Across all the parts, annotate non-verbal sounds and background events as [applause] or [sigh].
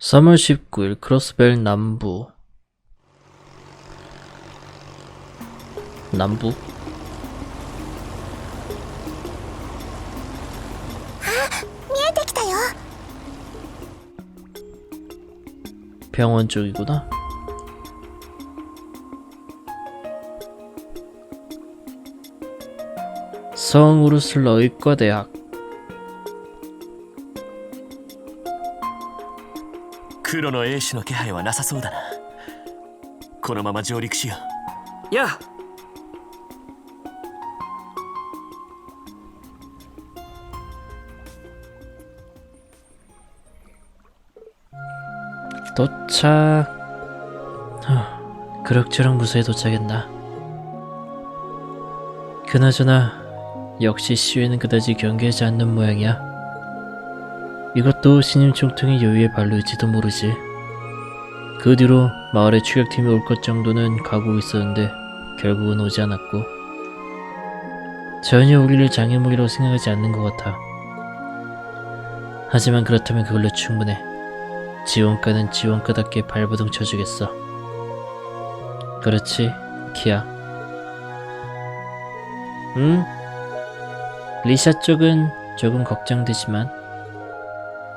3월 19일 크로스벨 남부. 남부? 아, 병원 쪽이구나. 성우르슬러 의과대학. 黒の英士の気配はなさそうだなこのまま上陸しよやあ。 도착. 하, 그럭저럭 무사히 도착했나. 그나저나 역시 시위는 그다지 경계하지 않는 모양이야. 이것도 신임 총통의 여유에 발로일지도 모르지. 그 뒤로 마을에 추격팀이 올 것 정도는 가고 있었는데 결국은 오지 않았고 전혀 우리를 장애물이라고 생각하지 않는 것 같아. 하지만 그렇다면 그걸로 충분해. 지원가는 지원가답게 발버둥 쳐주겠어. 그렇지, 키야. 응? 리샤 쪽은 조금 걱정되지만,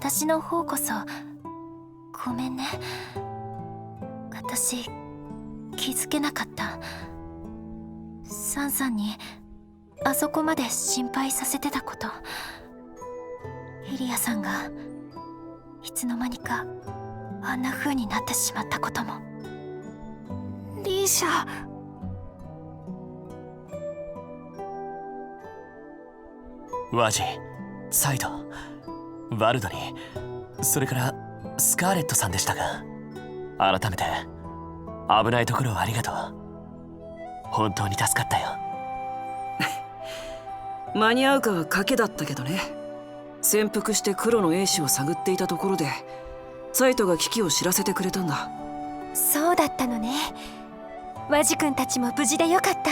私の方こそごめんね。私気づけなかった。サンさんにあそこまで心配させてたこと。イリアさんがいつの間にかあんな風になってしまったことも。リーシャ。うワジサイドワルドに。それからスカーレットさんでしたが。改めて危ないところをありがとう。本当に助かったよ。[laughs] 間に合うかは賭けだったけどね。潜伏して黒の英士を探っていたところでサイトが危機を知らせてくれたんだ。そうだったのね。ワジ君たちも無事でよかった。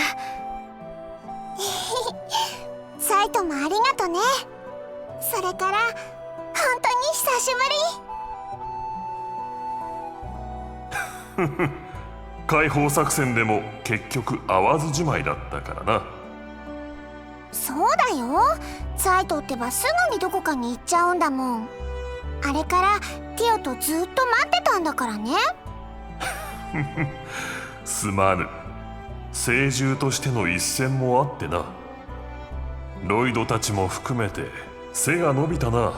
[laughs] サイトもありがとね。それから本当に久しぶり。[laughs] 解放作戦でも結局会わずじまいだったからな。そうだよ。サイトってばすぐにどこかに行っちゃうんだもん。あれからティオとずっと待ってたんだからね。[laughs] すまぬ。聖獣としての一戦もあってな。ロイドたちも含めて背が伸びたな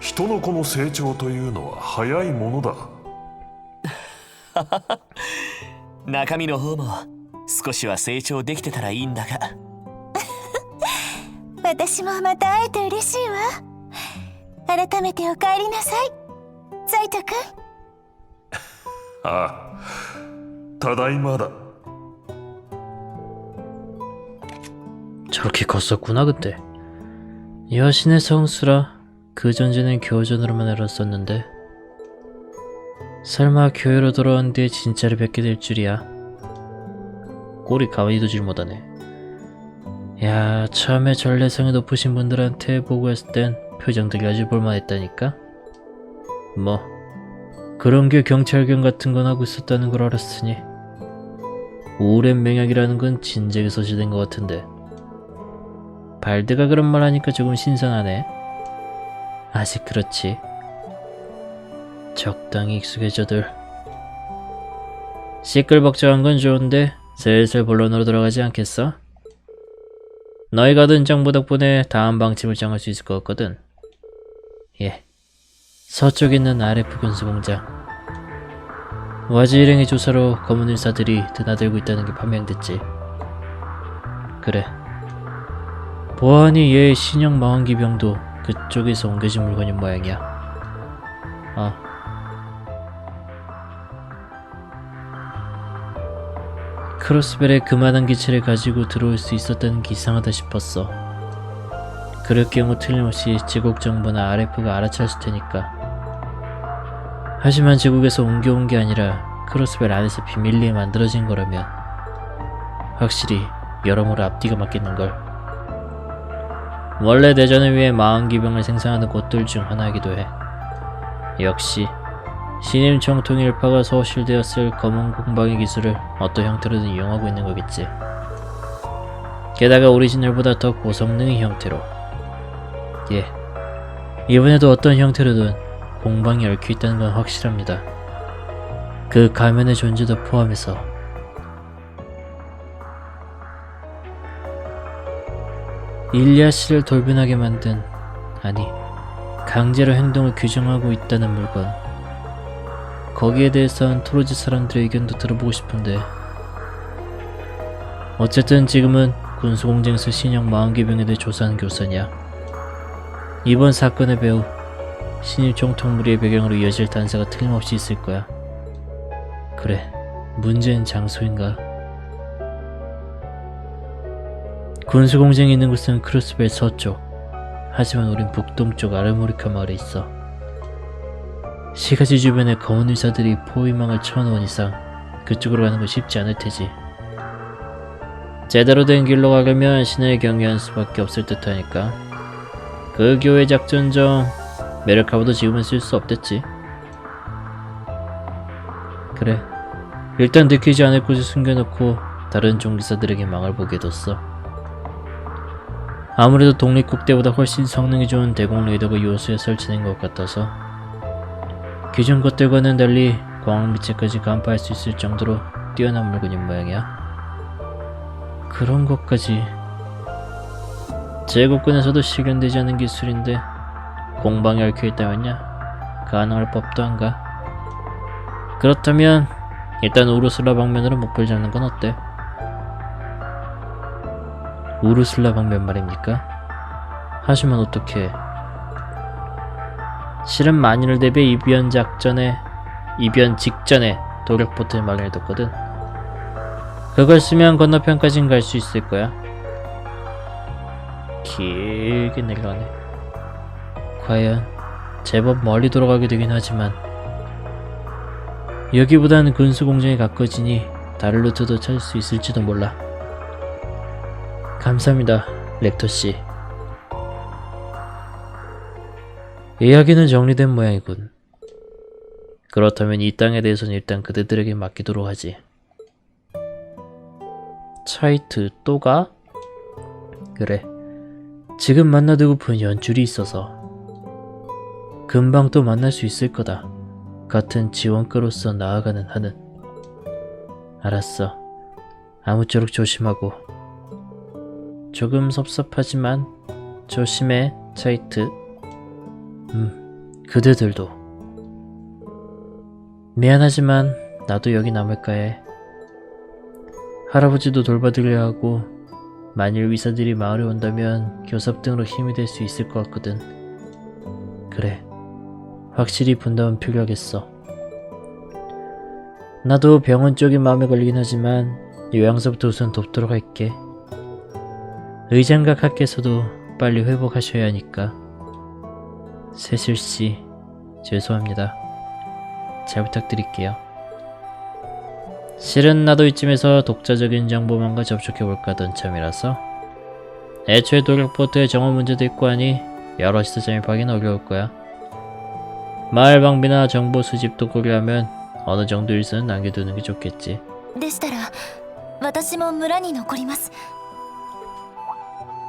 人の子の成長というのは早いものだ[laughs] 中身の方も少しは成長できてたらいいんだが私[laughs] もまた会えて嬉しいわ改めてお帰りなさいサイトくんああただいまだ 저렇게 컸었구나 그때 여신의 성수라 그 전제는 교전으로만 알았었는데. 설마 교회로 돌아온 뒤에 진짜를 뵙게 될 줄이야. 꼴이 가만히 두질 못하네. 야 처음에 전래성이 높으신 분들한테 보고했을 땐 표정들이 아주 볼만했다니까? 뭐 그런 게 경찰견 같은 건 하고 있었다는 걸 알았으니 오랜 맹약이라는 건 진작에 소실된 것 같은데. 발드가 그런 말 하니까 조금 신선하네. 아직 그렇지. 적당히 익숙해져들. 시끌벅적한 건 좋은데 슬슬 본론으로 들어가지 않겠어? 너희가 얻은 정보 덕분에 다음 방침을 정할 수 있을 것 같거든. 예. 서쪽에 있는 RF 군수 공장. 와지 일행의 조사로 검은 일사들이 드나들고 있다는 게 판명됐지. 그래. 보아하니 얘 신형 망원기병도 그쪽에서 옮겨진 물건인 모양이야. 아. 크로스벨에 그만한 기체를 가지고 들어올 수 있었다는 게 이상하다 싶었어. 그럴 경우 틀림없이 제국 정부나 RF가 알아차렸을 테니까. 하지만 제국에서 옮겨온 게 아니라 크로스벨 안에서 비밀리에 만들어진 거라면 확실히 여러모로 앞뒤가 맞겠는걸. 원래 대전을 위해 마흔기병을 생산하는 곳들 중 하나이기도 해. 역시 신임 총통일파가 소실되었을 검은 공방의 기술을 어떤 형태로든 이용하고 있는 거겠지. 게다가 오리지널보다 더 고성능의 형태로. 예. 이번에도 어떤 형태로든 공방이 얽혀 있다는 건 확실합니다. 그 가면의 존재도 포함해서 일리아 씨를 돌변하게 만든 아니 강제로 행동을 규정하고 있다는 물건. 거기에 대해선 토로지 사람들의 의견도 들어보고 싶은데. 어쨌든 지금은 군수공장에서 신형 마흔기병에 대해 조사하는 교사냐. 이번 사건의 배우 신입 총통 무리의 배경으로 이어질 단서가 틀림없이 있을 거야. 그래 문제는 장소인가 군수공장이 있는 곳은 크루스벨 서쪽 하지만 우린 북동쪽 아르모리카 마을에 있어 시가지 주변에 검은 의사들이 포위망을 쳐놓은 이상 그쪽으로 가는 건 쉽지 않을 테지. 제대로 된 길로 가려면 신을 경유한 수밖에 없을 듯 하니까 그 교회 작전 중 메르카보도 지금은 쓸 수 없댔지. 그래. 일단 느끼지 않을 곳에 숨겨놓고 다른 종기사들에게 망을 보게 뒀어. 아무래도 독립국 때보다 훨씬 성능이 좋은 대공 레이더가 요소에 설치된 것 같아서 기존 것들과는 달리 광학 미체까지 간파할 수 있을 정도로 뛰어난 물건인 모양이야. 그런 것까지 제국군에서도 실현되지 않은 기술인데 공방에 얽혀 있다면야 가능할 법도 한가. 그렇다면 일단 우르슬라 방면으로 목표를 잡는 건 어때? 우르슬라 방면 말입니까? 하지만 어떻게? 실은 만인을 대비해 이변 작전에 이변 직전에 도력 포트를 마련해뒀거든. 그걸 쓰면 건너편까진 갈 수 있을 거야. 길게 내려가네. 과연 제법 멀리 돌아가게 되긴 하지만 여기보다는 군수 공장에 가까워지니 다른 루트도 찾을 수 있을지도 몰라. 감사합니다, 렉터 씨. 이야기는 정리된 모양이군. 그렇다면 이 땅에 대해서는 일단 그대들에게 맡기도록 하지. 차이트 또 가? 그래. 지금 만나두고픈 연줄이 있어서 금방 또 만날 수 있을 거다. 같은 지원가로서 나아가는 한은. 알았어. 아무쪼록 조심하고. 조금 섭섭하지만 조심해, 차이트. 음, 그대들도. 미안하지만 나도 여기 남을까 해. 할아버지도 돌봐드려야 하고 만일 의사들이 마을에 온다면 교섭 등으로 힘이 될 수 있을 것 같거든. 그래, 확실히 분담은 필요하겠어. 나도 병원 쪽이 마음에 걸리긴 하지만 요양서부터 우선 돕도록 할게. 의장각 학께서도 빨리 회복하셔야 하니까. 세슬씨, 죄송합니다. 잘 부탁드릴게요. 실은 나도 이쯤에서 독자적인 정보만과 접촉해볼까 하던 참이라서 애초에 도력포트의 정원 문제도 있고 하니 여럿이서 잠입하기는 어려울 거야. 마을 방비나 정보 수집도 고려하면 어느 정도 일선은 남겨두는 게 좋겠지. でしたら私も村に残ります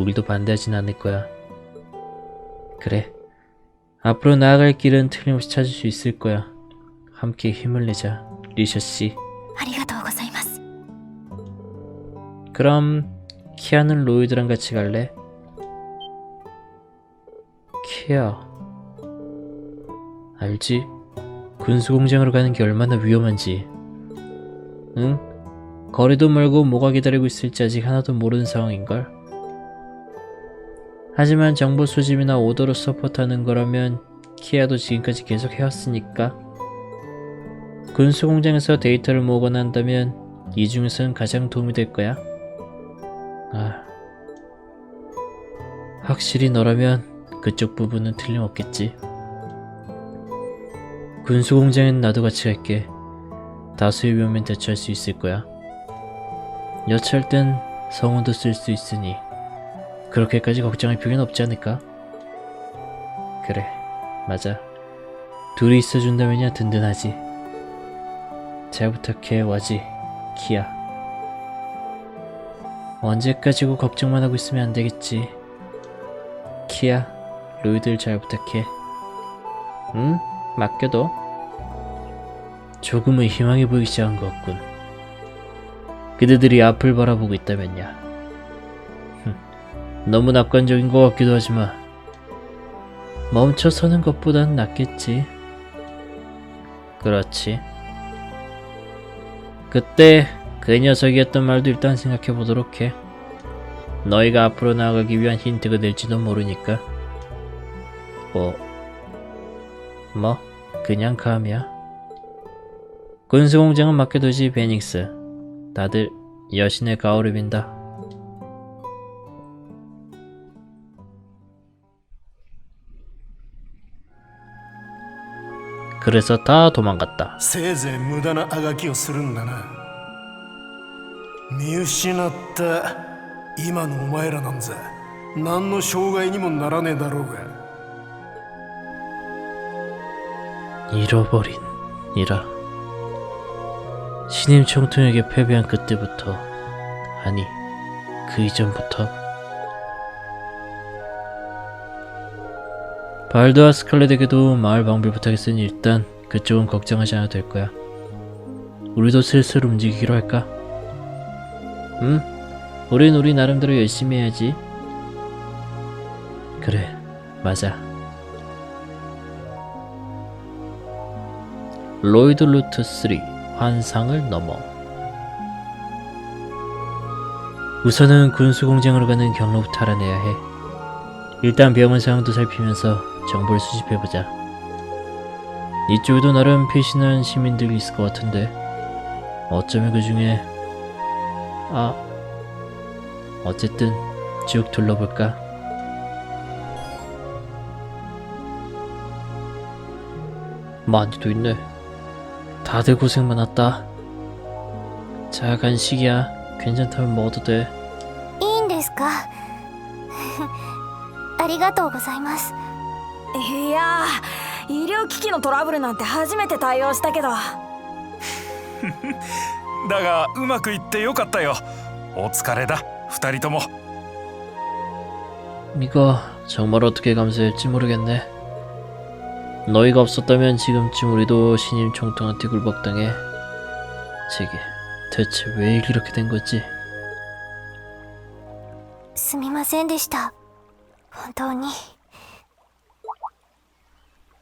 우리도 반대하진 않을 거야. 그래. 앞으로 나아갈 길은 틀림없이 찾을 수 있을 거야. 함께 힘을 내자, 리셔 씨. 그럼 키아는 로이드랑 같이 갈래? 키아 알지? 군수공장으로 가는 게 얼마나 위험한지 응? 거리도 멀고 뭐가 기다리고 있을지 아직 하나도 모르는 상황인걸? 하지만 정보 수집이나 오더로 서포트하는 거라면 키아도 지금까지 계속 해왔으니까 군수 공장에서 데이터를 모으거나 한다면 이 중에서는 가장 도움이 될 거야. 아, 확실히 너라면 그쪽 부분은 틀림없겠지. 군수 공장엔 나도 같이 갈게. 다수의 위험엔 대처할 수 있을 거야. 여차할 땐 성운도 쓸 수 있으니 그렇게까지 걱정할 필요는 없지 않을까? 그래, 맞아. 둘이 있어준다면야 든든하지. 잘 부탁해, 와지, 키야. 언제까지고 걱정만 하고 있으면 안 되겠지. 키야, 로이드를 잘 부탁해. 응? 맡겨둬. 조금은 희망이 보이기 시작한 것 같군. 그대들이 앞을 바라보고 있다면야. 흠, 너무 낙관적인 것 같기도 하지만 멈춰 서는 것보단 낫겠지. 그렇지. 그때 그 녀석이 했던 말도 일단 생각해 보도록 해. 너희가 앞으로 나아가기 위한 힌트가 될지도 모르니까. 뭐, 뭐, 그냥 감이야. 군수공장은 맡겨두지, 베닉스. 다들 여신의 가오를 빈다. 그래서 다 도망갔다.せいぜい無駄なあがきをするんだな見失った今のお前らなんざ何の障害にもならねえだろうが 잃어버린 이라 신임 총통에게 패배한 그때부터 아니 그 이전부터 발드와 스칼렛에게도 마을 방비를 부탁했으니 일단 그쪽은 걱정하지 않아도 될 거야 우리도 슬슬 움직이기로 할까? 응? 우린 우리 나름대로 열심히 해야지 그래 맞아 로이드 루트 3 환상을 넘어 우선은 군수 공장으로 가는 경로부터 알아내야 해. 일단 병원 상황도 살피면서 정보를 수집해보자. 이쪽에도 나름 피신한 시민들이 있을 것 같은데 어쩌면 그 중에 아 어쨌든 쭉 둘러볼까? 많이도 있네. 다들 고생 많았다. 자, 간식이야. 괜찮다면 먹어도 돼. いいんですかありがとうございます [laughs] いやー医療機器のトラブルなんて初めて対応したけど[laughs] だがうまくいってよかったよお疲れだ二人とも 이거 정말 어떻게 감사할지 모르겠네. 너희가 없었다면 지금쯤 우리도 신임 총통한테 굴복당해. 제게 대체 왜 이렇게 된 거지? すみませんでした本当に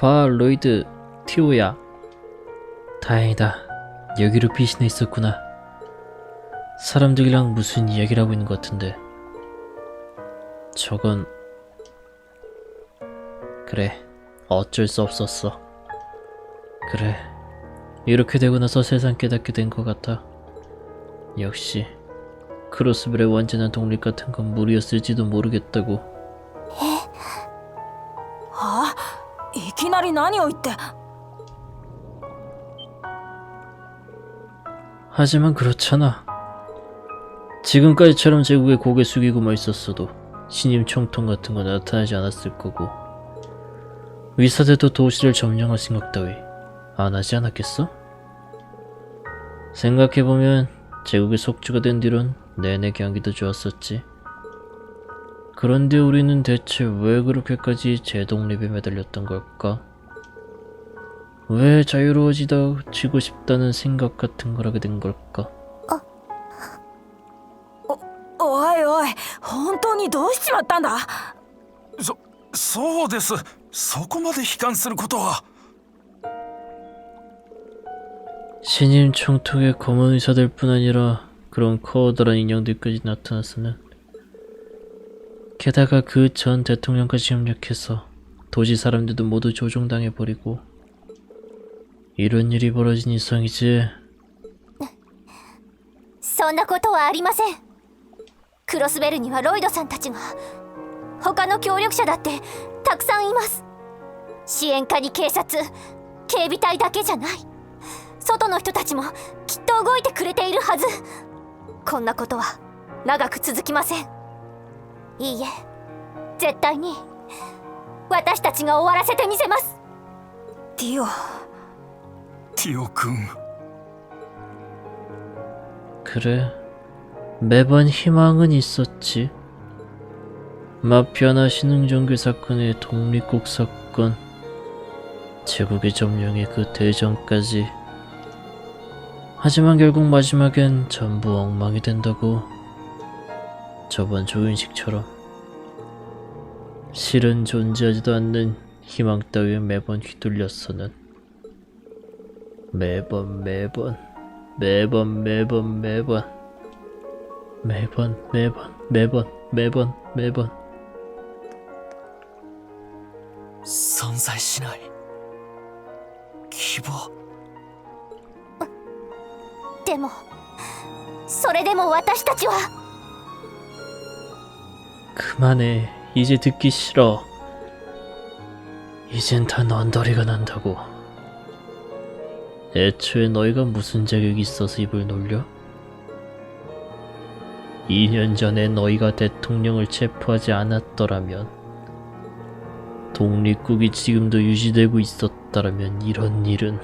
봐, 로이드, 티오야. 다행이다. 여기로 피신해 있었구나. 사람들이랑 무슨 이야기를 하고 있는 것 같은데. 저건 그래, 어쩔 수 없었어. 그래, 이렇게 되고 나서 세상 깨닫게 된 것 같아. 역시 크로스벨의 완전한 독립 같은 건 무리였을지도 모르겠다고. いきなり何を言って 하지만 그렇잖아. 지금까지처럼 제국에 고개 숙이고만 있었어도 신임 총통 같은 거 나타나지 않았을 거고 위사대도 도시를 점령할 생각 따위 안 하지 않았겠어? 생각해보면 제국의 속주가 된 뒤론 내내 경기도 좋았었지. 그런데 우리는 대체 왜 그렇게까지 제독립에 매달렸던 걸까? 왜 자유로워지다 지고 싶다는 생각 같은 걸 하게 된 걸까? おいおい本当にどうしちまったんだそそうですそこまで悲観することは 신임 총통의 검은 의사들 뿐 아니라 그런 커다란 인형들까지 나타났으는 게다가 그 전 대통령까지 협력해서 도시 사람들도 모두 조종당해버리고 이런 일이 벌어진 이상이지 そんなことはありませんクロスベルにはロイドさんたちが他の協力者だってたくさんいます支援課に警察警備隊だけじゃない外の人たちもきっと動いてくれているはずこんなことは長く続きませんいいえ絶対に私たちが終わらせてみせます ディオ 티오군. 그래. 매번 희망은 있었지. 마피아나 신흥정교 사건의 독립국 사건, 제국의 점령의 그 대전까지. 하지만 결국 마지막엔 전부 엉망이 된다고. 저번 조인식처럼. 실은 존재하지도 않는 희망 따위에 매번 휘둘렸어는 매번 매번 매번 매번 매번 매번 매번 매번 매번 매번 存在しない希望でもそれでも私たちは 그만해 이제 듣기 싫어 이젠 다 넌더리가 난다고 애초에 너희가 무슨 자격이 있어서 입을 놀려? 2년 전에 너희가 대통령을 체포하지 않았더라면 독립국이 지금도 유지되고 있었다라면 이런 일은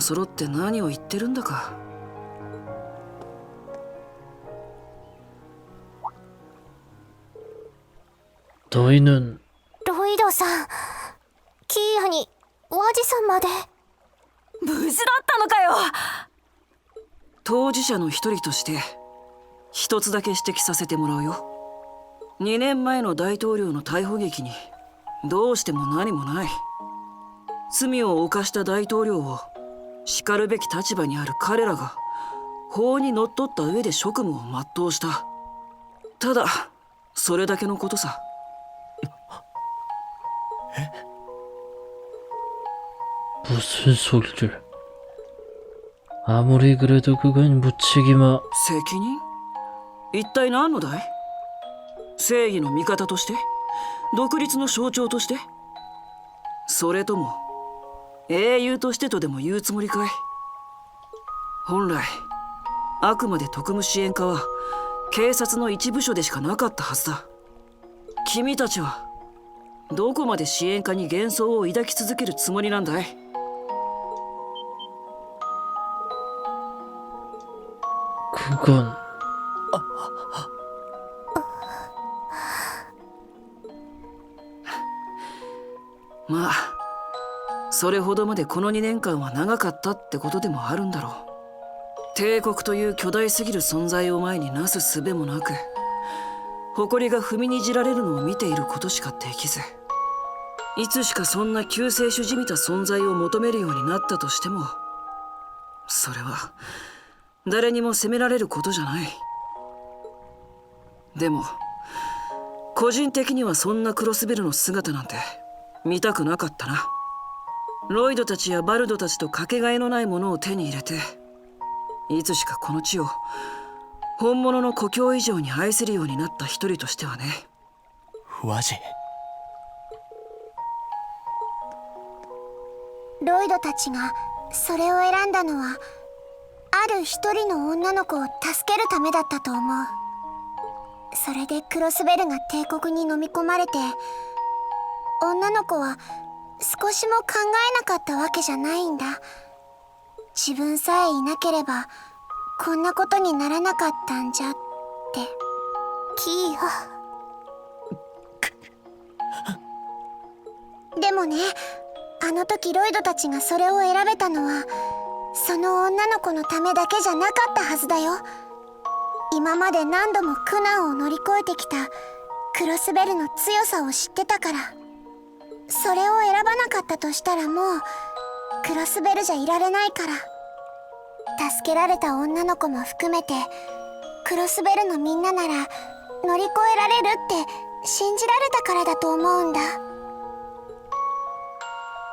揃って何を言ってるんだか。大イロイドさんキーヤにおアジさんまで。無事だったのかよ。当事者の一人として一つだけ指摘させてもらうよ。2年前の大統領の逮捕劇にどうしても何もない。罪を犯した大統領を叱るべき立場にある彼らが法にのっとった上で職務を全うしたただそれだけのことさ 무슨 소리를 아무리 그래도 그건 무책임하 責任一体何のだい正義の味方として独立の象徴としてそれとも 英雄としてとでも言うつもりかい？本来あくまで特務支援課は警察の一部署でしかなかったはずだ。君たちはどこまで支援課に幻想を抱き続けるつもりなんだい？그 건. それほどまでこの2年間は長かったってことでもあるんだろう。帝国という巨大すぎる存在を前になす術もなく誇りが踏みにじられるのを見ていることしかできずいつしかそんな救世主じみた存在を求めるようになったとしてもそれは誰にも責められることじゃない。でも個人的にはそんなクロスベルの姿なんて見たくなかったな。ロイドたちやバルドたちとかけがえのないものを手に入れていつしかこの地を本物の故郷以上に愛せるようになった一人としてはね。ワジロイドたちがそれを選んだのはある一人の女の子を助けるためだったと思う。それでクロスベルが帝国に飲み込まれて女の子は少しも考えなかったわけじゃないんだ。自分さえいなければこんなことにならなかったんじゃって。キーヤでもねあの時ロイドたちがそれを選べたのはその女の子のためだけじゃなかったはずだよ。今まで何度も苦難を乗り越えてきたクロスベルの強さを知ってたからそれを選ばなかったとしたらもうクロスベルじゃいられないから。助けられた女の子も含めてクロスベルのみんななら乗り越えられるって信じられたからだと思うんだ。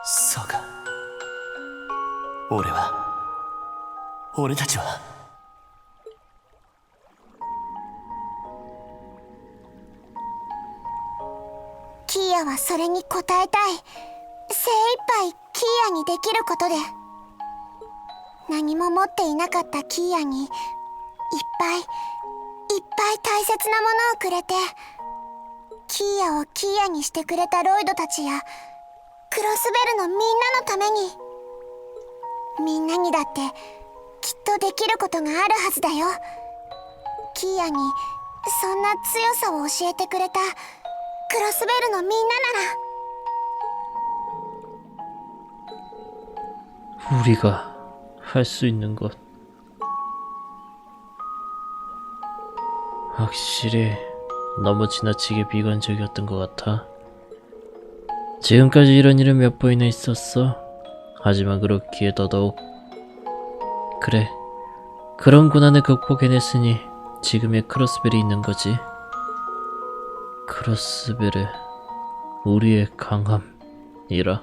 そうか。俺は俺たちはキーヤはそれに応えたい。精一杯キーヤにできることで。何も持っていなかったキーヤにいっぱいいっぱい大切なものをくれて。キーヤをキーヤにしてくれたロイドたちやクロスベルのみんなのために。みんなにだってきっとできることがあるはずだよ。キーヤにそんな強さを教えてくれた。クロスベルのみんななら 우리가 할 수 있는 것. 확실히 너무 지나치게 비관적이었던 것 같아. 지금까지 이런 일은 몇 번이나 있었어. 하지만 그렇기에 더더욱. 그래. 그런 고난을 극복해냈으니 지금의 크로스벨이 있는 거지. 크로스빌의 우리의 강함이라.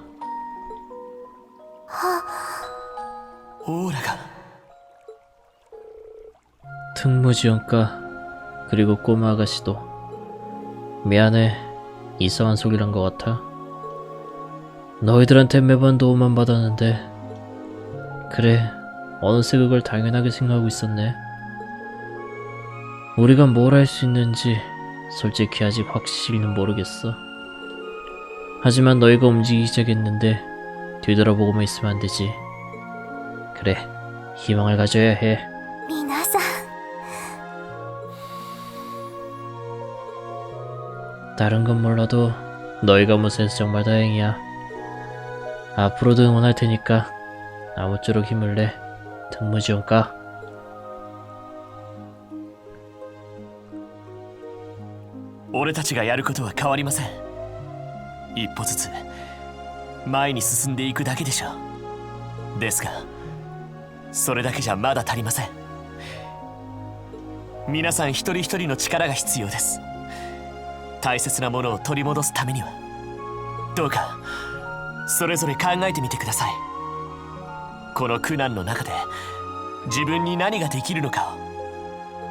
오라가. 특무지원과 그리고 꼬마 아가씨도 미안해. 이상한 속이란 것 같아. 너희들한테 매번 도움만 받았는데 그래 어느새 그걸 당연하게 생각하고 있었네. 우리가 뭘 할 수 있는지 솔직히 아직 확실히는 모르겠어. 하지만 너희가 움직이기 시작했는데 뒤돌아보고만 있으면 안 되지. 그래, 희망을 가져야 해. 미나상. 다른 건 몰라도 너희가 뭐 무사해서 정말 다행이야. 앞으로도 응원할 테니까 아무쪼록 힘을 내. 등무지원 까. 俺たちがやることは変わりません。一歩ずつ前に進んでいくだけでしょう。ですがそれだけじゃまだ足りません。皆さん一人一人の力が必要です。大切なものを取り戻すためには。どうかそれぞれ考えてみてください。この苦難の中で自分に何ができるのか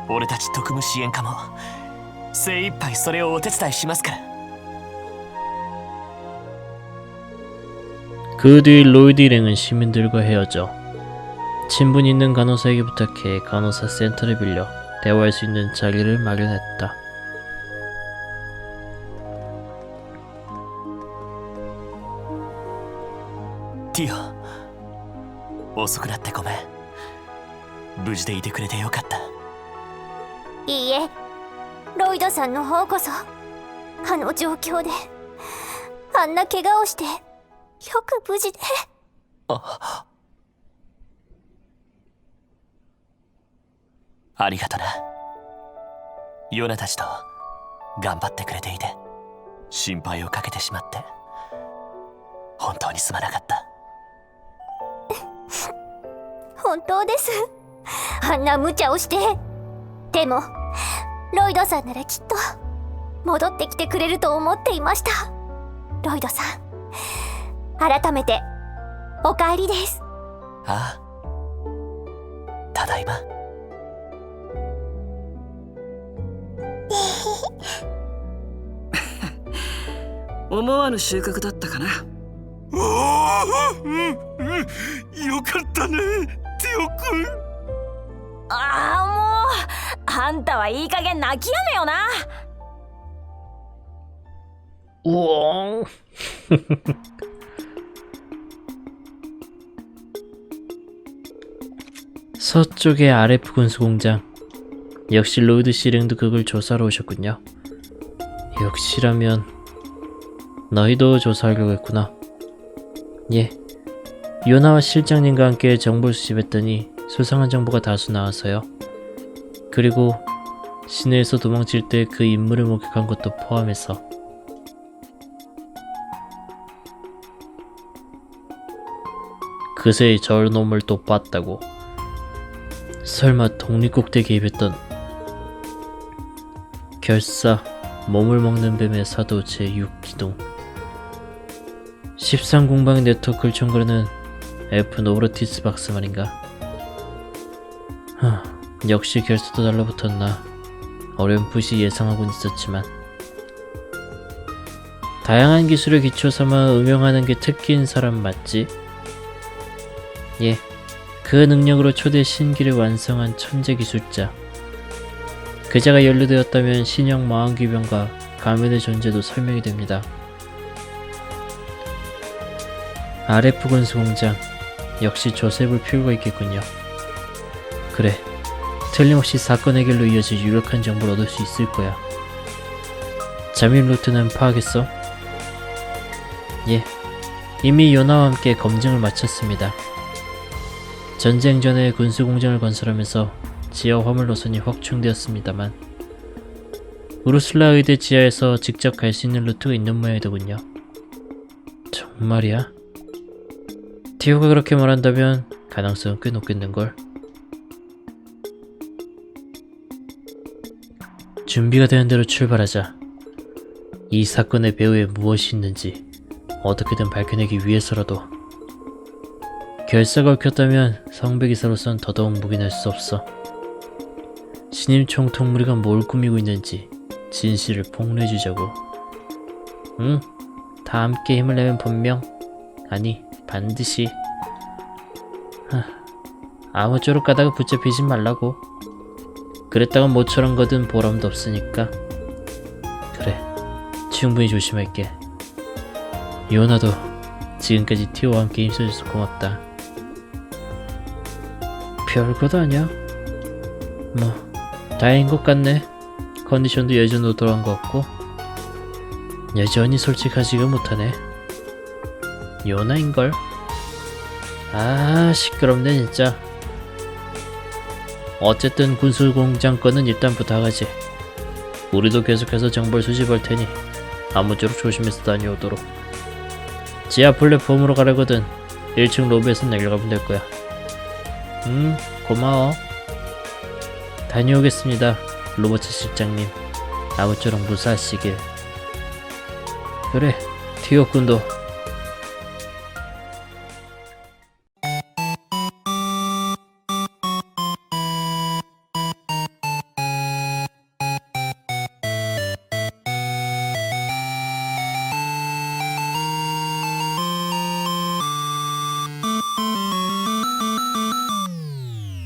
を。俺たち特務支援課も 精一杯それをお手伝いしますから 그 뒤 로이드 일행은 시민들과 헤어져 친분 있는 간호사에게 부탁해 간호사 센터를 빌려 대화할 수 있는 자리를 마련했다.ティオ遅くなってごめん無事でいてくれてよかったいいえ ロイドさんの方こそあの状況であんな怪我をしてよく無事で。ありがとな。ヨナたちと頑張ってくれていて心配をかけてしまって本当にすまなかった。[laughs] 本当です。あんな無茶をして。でもロイドさんならきっと戻ってきてくれると思っていました。ロイドさん改めてお帰りです。ああ。ただいま。[laughs] 思わぬ収穫だったかな。おおうんうん。よかったねテオ君。ああもうあんたはいい加減泣きやめよなうおー[laughs] 서쪽의 RF 군수공장 역시 로이드 씨랭도 그걸 조사로 오셨군요 역시라면 너희도 조사하려고 했구나 예 요나와 실장님과 함께 정보를 수집했더니 수상한 정보가 다수 나와서요 그리고 시내에서 도망칠 때 그 인물을 목격한 것도 포함해서 그새 저놈을 또 봤다고. 설마 독립국대 개입했던 결사 몸을 먹는 뱀의 사도 제6기동 13공방 네트워크를 총거리는 F 노브로티스 박스 말인가 하, 역시 결사도 달라붙었나 어렴풋이 예상하곤 있었지만 다양한 기술을 기초 삼아 응용하는 게 특기인 사람 맞지? 예, 그 능력으로 초대 신기를 완성한 천재 기술자. 그자가 연루되었다면 신형 마왕기병과 가면의 존재도 설명이 됩니다. RF 군수공장 역시 조셉을 필요가 있겠군요. 그래, 틀림없이 사건 해결로 이어질 유력한 정보를 얻을 수 있을 거야. 잠입 루트는 파악했어? 예, 이미 요나와 함께 검증을 마쳤습니다. 전쟁 전에 군수 공장을 건설하면서 지하 화물 노선이 확충되었습니다만 우르슬라 의대 지하에서 직접 갈 수 있는 루트가 있는 모양이더군요. 정말이야? 티오가 그렇게 말한다면 가능성은 꽤 높겠는걸. 준비가 되는 대로 출발하자. 이 사건의 배후에 무엇이 있는지 어떻게든 밝혀내기 위해서라도 결사가 얽혔다면 성배기사로선 더더욱 묵인할 수 없어. 신임 총통무리가 뭘 꾸미고 있는지 진실을 폭로해주자고. 응, 다 함께 힘을 내면 분명, 아니 반드시. 하, 아무쪼록 가다가 붙잡히지 말라고. 그랬다간 모처럼 거든 보람도 없으니까. 그래, 충분히 조심할게. 요나도 지금까지 티오와 함께 힘써줘서 고맙다. 별것 아니야. 뭐 다행인 것 같네. 컨디션도 예전으로 돌아간 것 같고 여전히 솔직하지가 못하네. 요나인걸? 아 시끄럽네 진짜. 어쨌든 군수공장 건은 일단 부탁하지. 우리도 계속해서 정보를 수집할 테니 아무쪼록 조심해서 다녀오도록. 지하 플랫폼으로 가려거든 1층 로비에서 내려가면 될 거야. 음, 고마워. 다녀오겠습니다, 로버트 실장님. 아무쪼록 무사하시길. 그래, 티오 군도